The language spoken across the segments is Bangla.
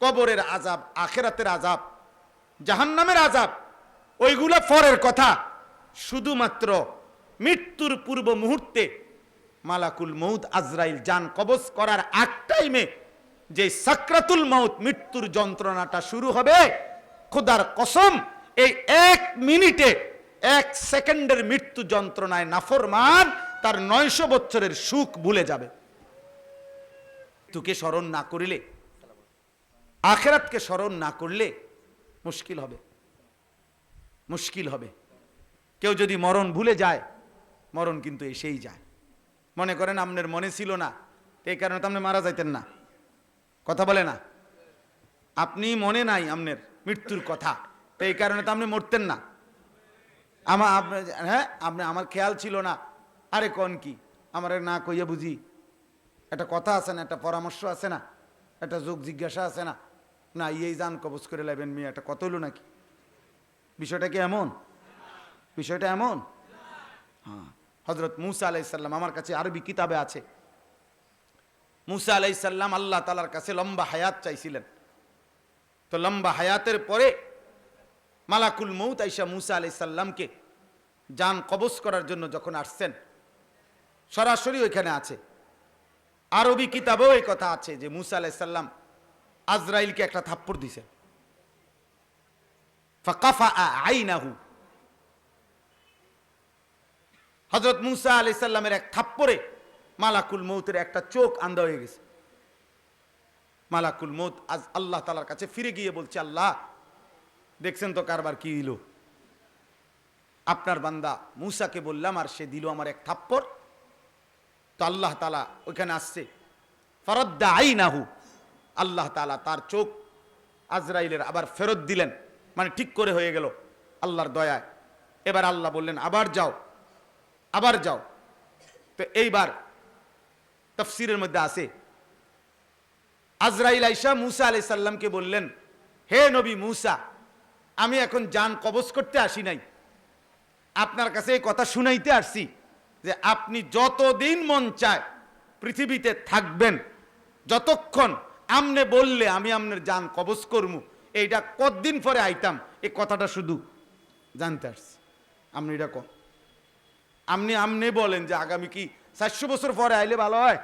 কবরের আজাব আখেরাতের আজাব জাহান্নামের আজাব ওইগুলো ফরের কথা। শুধুমাত্র মৃত্যুর পূর্ব মুহূর্তে মালাকুল মৌত আজরাইল যান কবজ করার আগ টাইমে যে সাকরাতুল মৌত মৃত্যুর যন্ত্রণাটা শুরু হবে, খোদার কসম, এই এক মিনিটে, এক সেকেন্ডের মৃত্যু যন্ত্রণায় নাফরমান, তার নয়শো বছরের সুখ ভুলে যাবে। তোকে স্মরণ না করিলে আখেরাতকে স্মরণ না করলে মুশকিল হবে। মুশকিল হবে। কেউ যদি মরণ ভুলে যায়, মরণ কিন্তু এসেই যায়। মনে করেন আপনার মনে ছিল না, এই কারণে তো আপনি মারা যাইতেন না। কথা বলে না। আপনি মনে নাই আপনার মৃত্যুর কথা, তো এই কারণে তো আপনি মরতেন না। আমার হ্যাঁ আপনি আমার খেয়াল ছিল না। আরে কোন কি? আমার না কইয়া বুঝি। একটা কথা আছে না, একটা পরামর্শ আছে না, একটা যোগ জিজ্ঞাসা আছে না। না ইয়েই যান কবজ করে লাইবেন মেয়ে একটা কত হলো নাকি? বিষয়টা কি এমন? বিষয়টা এমন? হ্যাঁ হজরত মুসা আলাইসাল্লাম আমার কাছে আরবি কিতাবে আছে। মুসা আলাইসাল্লাম আল্লাহ তালার কাছে লম্বা হায়াত চাইছিলেন। তো লম্বা হায়াতের পরে মালাকুল মৌত আইসা মুসা আলাইসাল্লামকে যান কবজ করার জন্য যখন আসছেন, সরাসরি ওইখানে আছে। আরবি কিতাবেও এই কথা আছে যে মুসা আলাইসাল্লাম আজরাইলকে একটা থাপ্পড় দিছে। হজরত মুসা আলি সাল্লামের এক থাপ্পরে মালাকুল মৌতের একটা চোখ আন্দা হয়ে গেছে। মালাকুল মৌত আজ আল্লাহ তালার কাছে ফিরে গিয়ে বলছে, আল্লাহ, দেখছেন তো কারবার কি দিল? আপনার বান্দা মুসাকে বললাম, আর সে দিল আমার এক থাপ্পড়। তো আল্লাহ তালা ওইখানে আসছে। ফরদ্দা আইনাহু। আল্লাহ তালা তার চোখ আজরাইলের আবার ফেরত দিলেন। মানে ঠিক করে হয়ে গেল আল্লাহর দয়ায়। এবার আল্লাহ বললেন, আবার যাও আবার যাও। তো এইবার তফসিরের মধ্যে আছে। আজরাইল আইসা মুসা আলাই সাল্লামকে বললেন, হে নবী মুসা, আমি এখন যান কবজ করতে আসি নাই। আপনার কাছে এই কথা শুনাইতে আসছি যে আপনি যতদিন মন চায় পৃথিবীতে থাকবেন, যতক্ষণ আমনে বললে আমি আপনার যান কবজ করমু। এইটা কতদিন পরে আইতাম? এই কথাটা শুধু জানতে আসছি। আপনি এটা কন। আপনি আপনি বলেন যে আগামী কি চারশো বছর পরে আইলে ভালো হয়?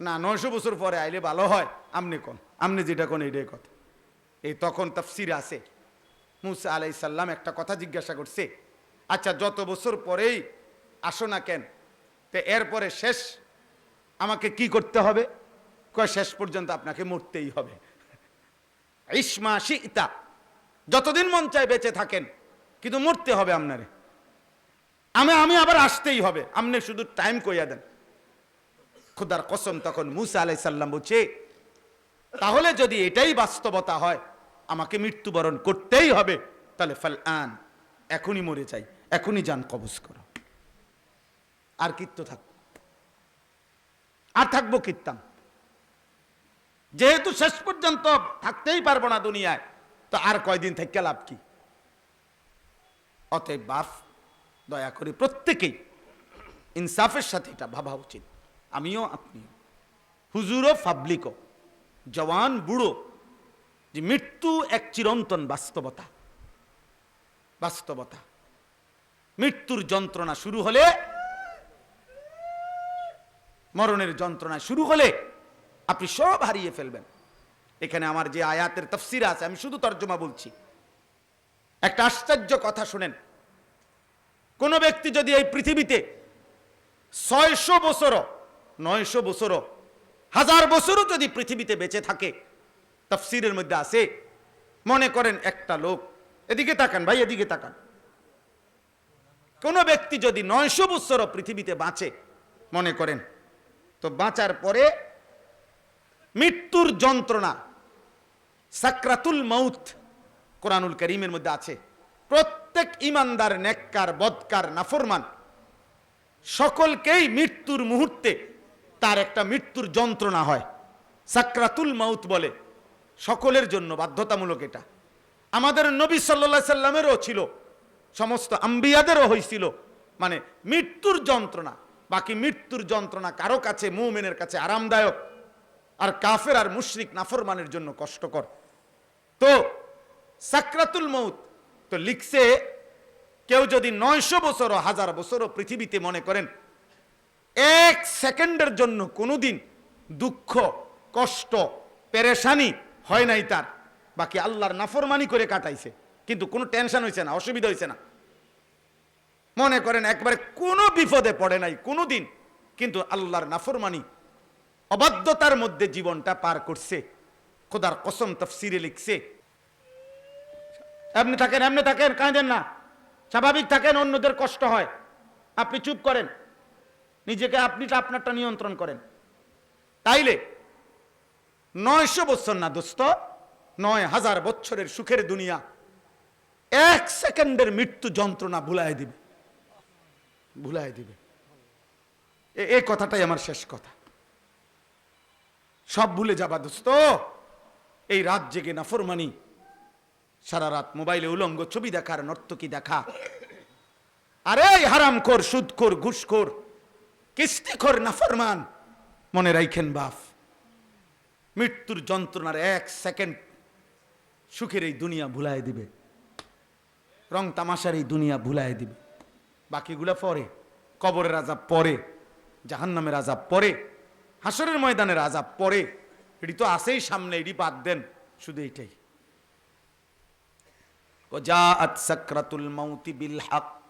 না, নয়শো বছর পরে আইলে ভালো হয়। আপনি কোন। আপনি যেটা কোন এটাই কথা। এই তখন তফসির আছে। মুসা আলাই সাল্লাম একটা কথা জিজ্ঞাসা করছে আচ্ছা যত বছর পরেই আসো না কেন? তো এরপরে শেষ? আমাকে কি করতে হবে? কয়, শেষ পর্যন্ত আপনাকে মরতেই হবে। ইসমা শিতা যতদিন মন চায় বেঁচে থাকেন, কিন্তু মরতে হবে আপনারে। আমি আমি আবার আসতেই হবে। আপনি শুধু টাইম কইয়া দেন। খুদার কসম, তখন মুসা আলাই সাল্লাম বলছে, তাহলে যদি এটাই বাস্তবতা হয়, আমাকে মৃত্যুবরণ করতেই হবে, তাহলে ফাল আন এখনই মরে যাই, এখনই যান কবজ করো। আর কিত্ত থাক আর থাকব কীর্তাম যেহেতু শেষ পর্যন্ত থাকতেই পারব না দুনিয়ায়, তো আর কয়দিন থেকে লাভ কি? অতএব বাপ, দয়া করে প্রত্যেকেই ইনসাফের সাথে এটা ভাবা উচিত। আমিও আপনিও। হুজুরও পাবলিকও জওয়ান বুড়ো। যে মৃত্যু এক চিরন্তন বাস্তবতা। বাস্তবতা। মৃত্যুর যন্ত্রণা শুরু হলে, মরণের যন্ত্রণা শুরু হলে আপনি সব হারিয়ে ফেলবেন। এখানে আমার যে আয়াতের তফসির আছে, আমি শুধু তর্জমা বলছি। একটা আশ্চর্য কথা শুনেন। কোন ব্যক্তি যদি এই পৃথিবীতে ছয়শো বছরও, নয়শো বছরও, হাজার বছরও যদি পৃথিবীতে বেঁচে থাকে, তফসিরের মধ্যে আছে, মনে করেন একটা লোক, এদিকে তাকান ভাই, এদিকে তাকান। কোন ব্যক্তি যদি নয়শো বছরও পৃথিবীতে বাঁচে, মনে করেন, তো বাঁচার পরে মৃত্যুর যন্ত্রণা। সাকরাতুল মৌত কোরআনুল করিমের মধ্যে আছে। প্রত্যেক ইমানদার, নেককার, বদকার, নাফরমান, সকলকেই মৃত্যুর মুহূর্তে তার একটা মৃত্যুর যন্ত্রণা হয়। সাকরাতুল মাউত বলে, সকলের জন্য বাধ্যতামূলক এটা। আমাদের নবী সাল্লা সাল্লামেরও ছিল, সমস্ত আম্বিয়াদেরও হয়েছিল মানে মৃত্যুর যন্ত্রণা, বাকি মৃত্যুর যন্ত্রণা কারও কাছে, মুমেনের কাছে আরামদায়ক। আর কাফের আর মুশরিক নাফরমানের জন্য কষ্টকর। তো সাকরাতুল মৌত তো লিখছে, কেউ যদি নয়শো বছরও হাজার বছরও পৃথিবীতে মনে করেন, এক সেকেন্ডের জন্য কোনোদিন দুঃখ, কষ্ট, পেরেশানি হয় নাই তার। বাকি আল্লাহর নাফরমানি করে কাটাইছে, কিন্তু কোনো টেনশন হয়েছে না, অসুবিধা হয়েছে না। মনে করেন একবারে কোনো বিপদে পড়ে নাই কোনো দিন কিন্তু আল্লাহর নাফরমানি অবাধ্যতার মধ্যে জীবনটা পার করছে। খোদার কসম তফসিরে লিখছে। এমনি থাকেন এমনি থাকেন, কাঁদেন না। স্বাভাবিক থাকেন, অন্যদের কষ্ট হয়। আপনি চুপ করেন। নিজেকে আপনিটা আপনারটা নিয়ন্ত্রণ করেন। তাইলে নয়শো বছর না দোস্ত, নয় হাজার বছরের সুখের দুনিয়া এক সেকেন্ডের মৃত্যু যন্ত্রণা ভুলাই দিবে। ভুলাই দিবে। এ- কথাটাই আমার শেষ কথা। সব ভুলে যাবা দোস্ত। এই রাত জেগে নাফরমানি সারা রাত মোবাইলে উলঙ্গ ছবি দেখার নর্তকী দেখা। আরে হারাম কর সুদ কর ঘুষ কর কিস্তি কর নাফরমান মনে রাইখেন বাপ। মৃত্যুর যন্ত্রণার এক সেকেন্ড সুখের এই দুনিয়া ভুলাই দিবে। রং তামাশার এই দুনিয়া ভুলাই দিবে। বাকিগুলা পরে, কবরের রাজা পরে, জাহান্নামের রাজা পরে হাসরের ময়দানের আজাব পরে এটি তো আসেই সামনে এটি বাদ দেন শুধু এইটাই وجاءت سكرة الموت بالحق